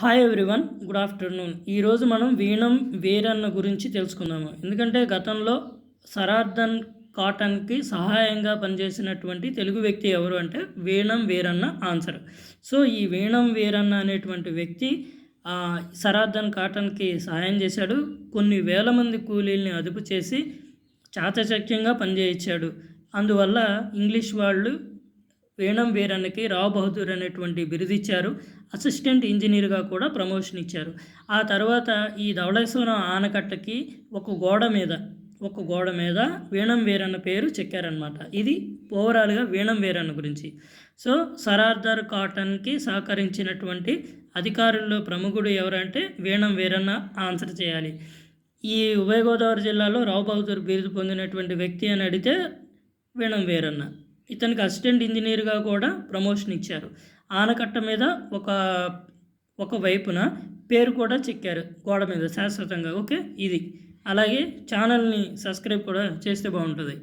Hi everyone good afternoon. ఈరోజు మనం వీణం వీరన్న గురించి తెలుసుకుందాము. ఎందుకంటే గతంలో సరార్దన్ కాటన్కి సహాయంగా పనిచేసినటువంటి తెలుగు వ్యక్తి ఎవరు అంటే వీణం వీరన్న ఆన్సర్. సో ఈ వీణం వీరన్న అనేటువంటి వ్యక్తి సరార్థన్ సరార్దన్ కాటన్కి సహాయం చేశాడు. కొన్ని వేల మంది కూలీల్ని అదుపు చేసి చాతచక్యంగా పనిచేయించాడు. అందువల్ల ఇంగ్లీష్ వాళ్ళు వేణం వీరన్నకి రావు బహదూర్ అనేటువంటి బిరుదు ఇచ్చారు అసిస్టెంట్ ఇంజనీర్గా కూడా ప్రమోషన్ ఇచ్చారు. ఆ తర్వాత ఈ ధవళేశ్వరం ఆనకట్టకి ఒక గోడ మీద ఒక గోడ మీద వీణం వీరన్న పేరు చెక్కారనమాట ఇది ఓవరాల్గా వీణం వీరన్న గురించి. సో సరార్దార్ కాటన్కి సహకరించినటువంటి అధికారుల్లో ప్రముఖుడు ఎవరంటే వీణం వీరన్న ఆన్సర్ చేయాలి. ఈ ఉభయ గోదావరి జిల్లాలో రావు బహదూర్ బిరుదు పొందినటువంటి వ్యక్తి అని అడిగితే వీణం వీరన్న. ఇతనికి అసిస్టెంట్ ఇంజనీర్గా కూడా ప్రమోషన్ ఇచ్చారు. ఆనకట్ట మీద ఒక ఒక వైపున పేరు కూడా చెక్కారు గోడ మీద శాశ్వతంగా. ఓకే? ఇది. అలాగే ఛానల్ని సబ్స్క్రైబ్ కూడా చేస్తే బాగుంటుంది.